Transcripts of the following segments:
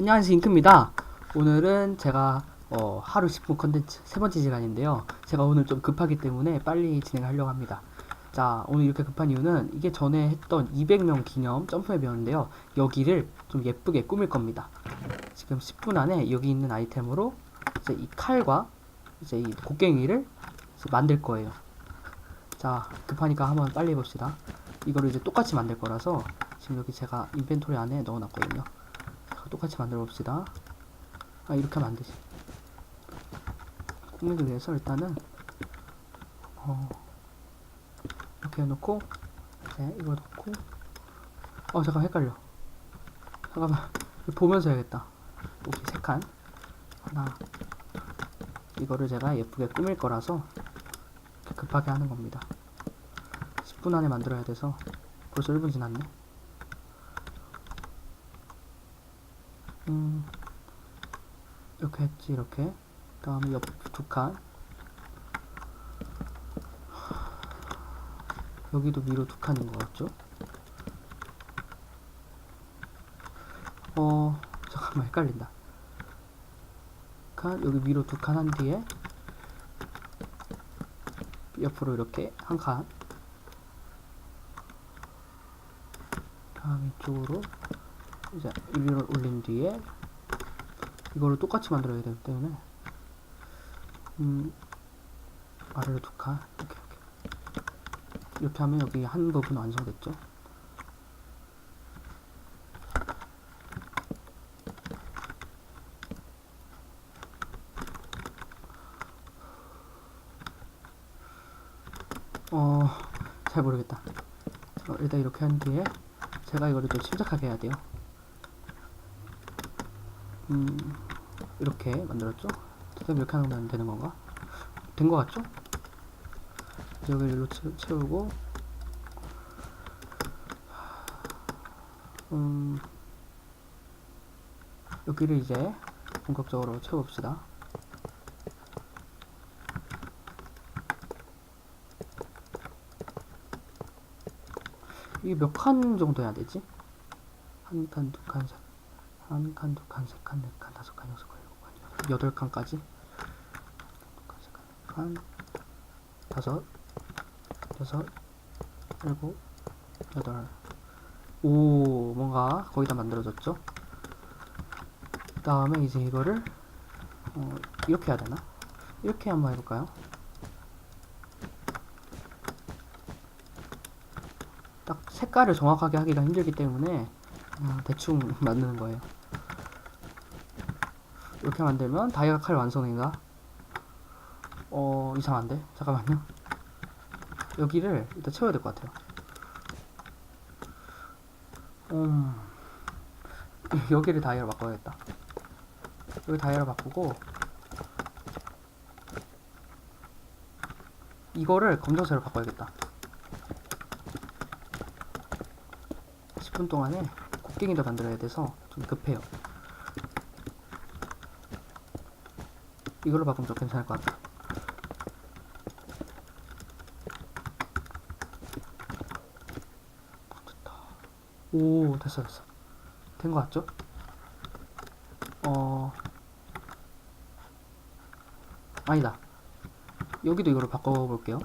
안녕하세요 잉크입니다. 오늘은 제가 어, 하루 10분 컨텐츠 세 번째 시간인데요. 제가 오늘 좀 급하기 때문에 빨리 진행하려고 합니다. 자 오늘 이렇게 급한 이유는 이게 전에 했던 200명 기념 점프맵이었는데요. 여기를 좀 예쁘게 꾸밀 겁니다. 지금 10분 안에 여기 있는 아이템으로 이제 이 칼과 이제 이 곡괭이를 만들 거예요. 자 급하니까 한번 빨리 해봅시다. 이거를 이제 똑같이 만들 거라서 지금 여기 제가 인벤토리 안에 넣어놨거든요. 자, 똑같이 만들어 봅시다. 아, 이렇게 하면 안 되지. 꾸미기 위해서 일단은, 어, 이렇게 해놓고, 이제 이거 넣고, 어, 잠깐 헷갈려. 잠깐만, 보면서 해야겠다. 여기 세 칸. 하나. 이거를 제가 예쁘게 꾸밀 거라서, 급하게 하는 겁니다. 10분 안에 만들어야 돼서, 벌써 1분 지났네. 음, 이렇게 했지, 이렇게. 그 다음에 옆 두 칸. 여기도 위로 두 칸인 것 같죠? 어, 잠깐만, 헷갈린다. 칸, 여기 위로 두 칸 한 뒤에, 옆으로 이렇게 한 칸. 다음 이쪽으로 이제 위로 올린 뒤에 이거를 똑같이 만들어야 되기 때문에 음 아래로 두 칸. 이렇게 이렇게. 이렇게 하면 여기 한 부분 완성됐죠? 어 잘 모르겠다. 어, 일단 이렇게 한 뒤에 제가 이거를 좀 침착하게 해야 돼요 음, 이렇게 만들었죠? 선생님 이렇게 하면 되는 건가? 된거 같죠? 여기를 일로 채, 채우고 음, 여기를 이제 본격적으로 채워봅시다 이게 몇 칸 정도 해야 되지? 한 칸, 두 칸, 세 한 칸, 두 칸, 세 칸, 네 칸, 다섯 칸, 여섯 칸, 일곱 칸, 여덟 칸까지. 세 칸, 네 칸, 다섯, 여섯, 일곱, 여덟. 오, 뭔가 거의 다 만들어졌죠? 그 다음에 이제 이거를, 어, 이렇게 해야 되나? 이렇게 한번 해볼까요? 딱 색깔을 정확하게 하기가 힘들기 때문에 어, 대충 만드는 거예요. 이렇게 만들면 다이아 칼 완성인가? 어 이상한데? 잠깐만요. 여기를 일단 채워야 될 것 같아요. 음 여기를 다이아로 바꿔야겠다. 여기 다이아로 바꾸고 이거를 검정색으로 바꿔야겠다. 10분 동안에 곡괭이도 만들어야 돼서 좀 급해요. 이걸로 바꾸면 좀 괜찮을 것 같아. 됐다. 오, 됐어, 됐어. 된 것 같죠? 어, 아니다. 여기도 이걸로 바꿔볼게요.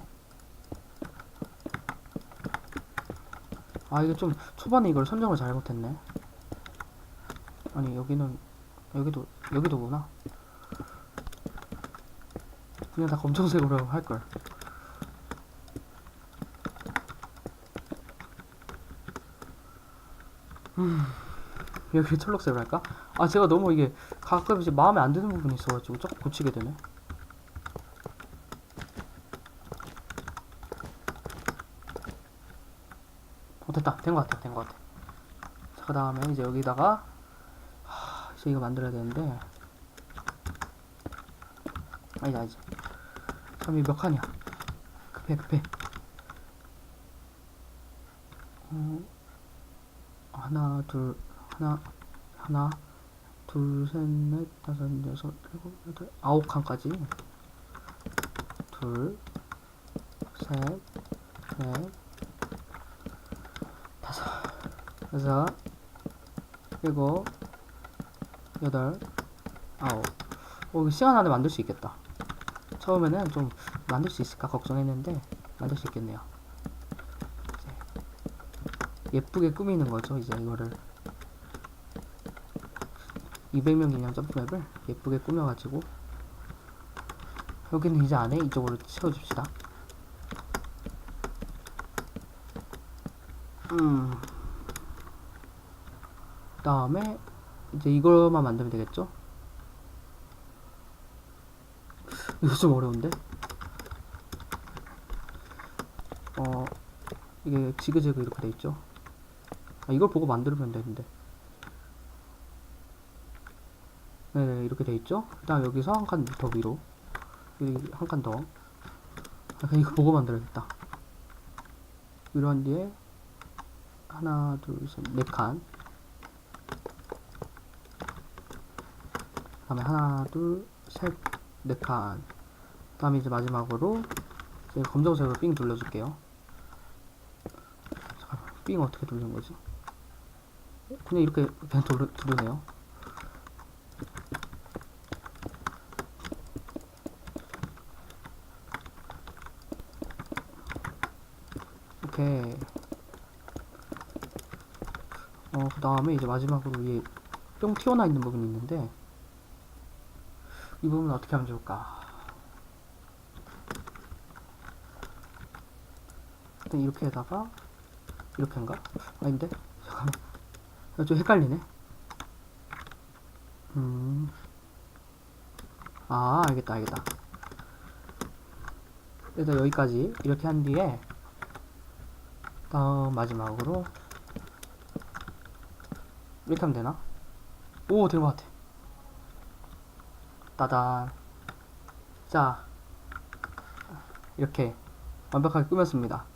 아, 이게 좀 초반에 이걸 선정을 잘못했네. 아니, 여기는, 여기도, 여기도구나. 그냥 다 검정색으로 할걸. 음, 여기 철록색으로 할까? 아, 제가 너무 이게 가끔 이제 마음에 안 드는 부분이 있어가지고 자꾸 고치게 되네. 어, 됐다. 된 것 같아. 된 것 같아. 자, 그 다음에 이제 여기다가, 하, 이제 이거 만들어야 되는데, 아니다, 아니지. 그럼 이몇 칸이야? 급해, 급해. 어, 하나, 둘, 하나, 하나, 둘, 셋, 넷, 다섯, 여섯, 일곱, 여덟, 아홉 칸까지. 둘, 셋, 넷, 다섯, 여섯, 일곱, 여덟, 아홉. 어, 시간 안에 만들 수 있겠다. 처음에는 좀 만들 수 있을까 걱정했는데 만들 수 있겠네요. 예쁘게 꾸미는 거죠. 이제 이거를 200명 기념 점프맵을 예쁘게 꾸며가지고 여기는 이제 안에 이쪽으로 채워줍시다. 음. 다음에 이제 이거만 만들면 되겠죠? 이거 좀 어려운데? 어, 이게 지그재그 이렇게 돼 있죠? 아, 이걸 보고 만들면 되는데. 네, 이렇게 돼 있죠? 그 다음 여기서 한 칸 더 위로. 한 칸 더. 아, 그냥 이거 보고 만들어야겠다. 위로 한 뒤에 하나, 둘, 셋, 네 칸. 다음에 하나, 둘, 셋, 네 칸. 다음에 이제 마지막으로 이제 검정색으로 삥 눌러줄게요. 잠깐만, 삥 어떻게 누르는 거지? 그냥 이렇게 그냥 누르, 누르네요. 오케이. 어, 그 다음에 이제 마지막으로 위에 뿅 튀어나와 있는 부분이 있는데, 이 부분은 어떻게 하면 좋을까? 일단 이렇게다가, 이렇게인가? 아닌데? 잠깐만. 아, 좀 헷갈리네. 음. 아, 알겠다, 알겠다. 일단 여기까지 이렇게 한 뒤에, 다음 마지막으로, 이렇게 하면 되나? 오, 될 것 같아. 따단. 자, 이렇게 완벽하게 꾸몄습니다.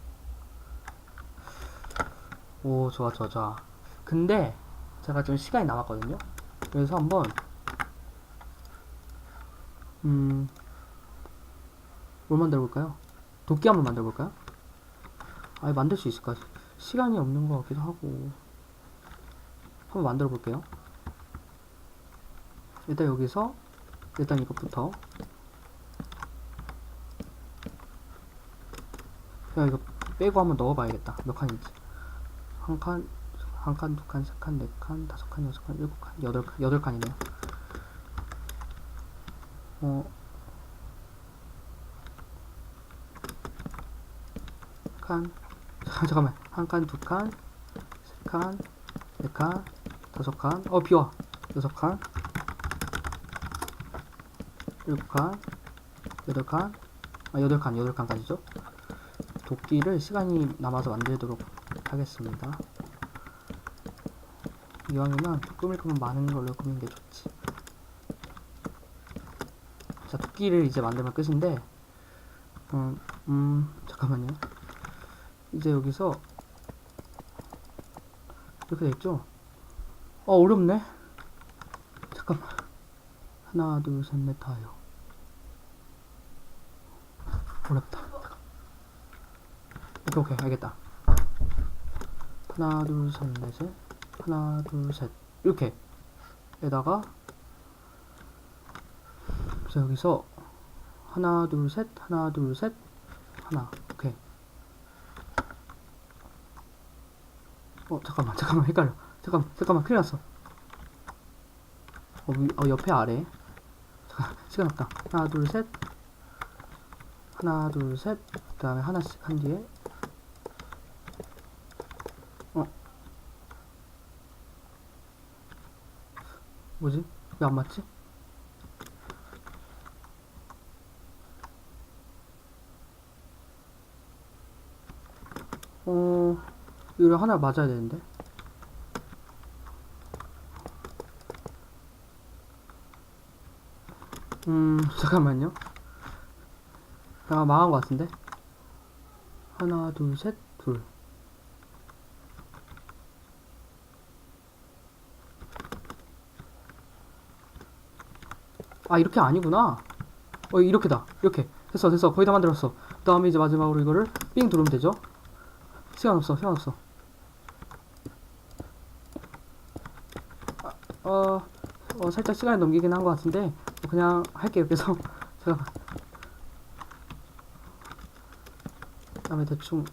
오, 좋아, 좋아, 좋아. 근데 제가 좀 시간이 남았거든요. 그래서 한번 음, 뭘 만들어 볼까요? 도끼 한번 만들어 볼까요? 아, 만들 수 있을까? 시간이 없는 것 같기도 하고. 한번 만들어 볼게요. 일단 여기서 일단 이것부터 그냥 이거 빼고 한번 넣어봐야겠다. 몇 칸인지. 한 칸, 한 칸, 두 칸, 세 칸, 네 칸, 다섯 칸, 여섯 칸, 일곱 칸, 여덟 칸, 여덟 칸이네요. 어, 칸, 잠깐만, 한 칸, 두 칸, 세 칸, 네 칸, 다섯 칸, 어 비와, 여섯 칸, 일곱 칸, 여덟 칸, 아 여덟 칸, 여덟 칸까지죠. 도끼를 시간이 남아서 만들도록 하겠습니다. 이왕이면 꾸밀 거면 많은 걸로 꾸미는 게 좋지. 자, 도끼를 이제 만들면 끝인데, 음, 음, 잠깐만요. 이제 여기서 이렇게 돼 있죠? 어, 어렵네. 잠깐만. 하나, 둘, 셋, 넷, 다요. 어렵다. 오케이, 오케이, 알겠다. 하나, 둘, 셋, 넷, 하나, 둘, 셋. 이렇게. 에다가, 자, 여기서, 하나, 둘, 셋, 하나, 둘, 셋, 하나. 오케이. 어, 잠깐만, 잠깐만, 헷갈려. 잠깐만, 잠깐만, 큰일 났어. 어, 위, 어 옆에 아래. 잠깐, 시간 없다. 하나, 둘, 셋. 하나, 둘, 셋. 그 다음에 하나씩 한 뒤에. 어. 뭐지? 왜 안 맞지? 어, 이거 하나 맞아야 되는데. 음, 잠깐만요. 아, 망한 것 같은데? 하나, 둘, 셋, 둘. 아, 이렇게 아니구나. 어, 이렇게다. 이렇게. 됐어, 됐어. 거의 다 만들었어. 그 다음에 이제 마지막으로 이거를 삥 누르면 되죠? 시간 없어, 시간 없어. 아, 어, 어, 살짝 시간이 넘기긴 한 것 같은데 그냥 할게요. 그래서 제가 그 다음에 대충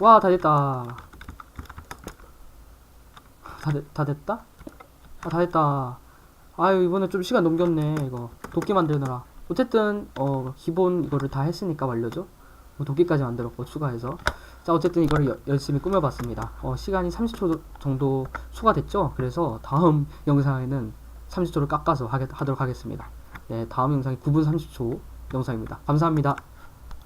와 다 됐다. 다, 됐, 다 됐다? 아, 다 됐다. 아유, 이번에 좀 시간 넘겼네, 이거. 도끼 만들느라. 어쨌든, 어, 기본 이거를 다 했으니까 완료죠? 뭐 도끼까지 만들었고, 추가해서. 자, 어쨌든 이거를 여- 열심히 꾸며봤습니다. 어, 시간이 30초 정도 추가됐죠? 그래서 다음 영상에는 30초를 깎아서 하겠, 하도록 하겠습니다. 네, 다음 영상이 9분 30초 영상입니다. 감사합니다.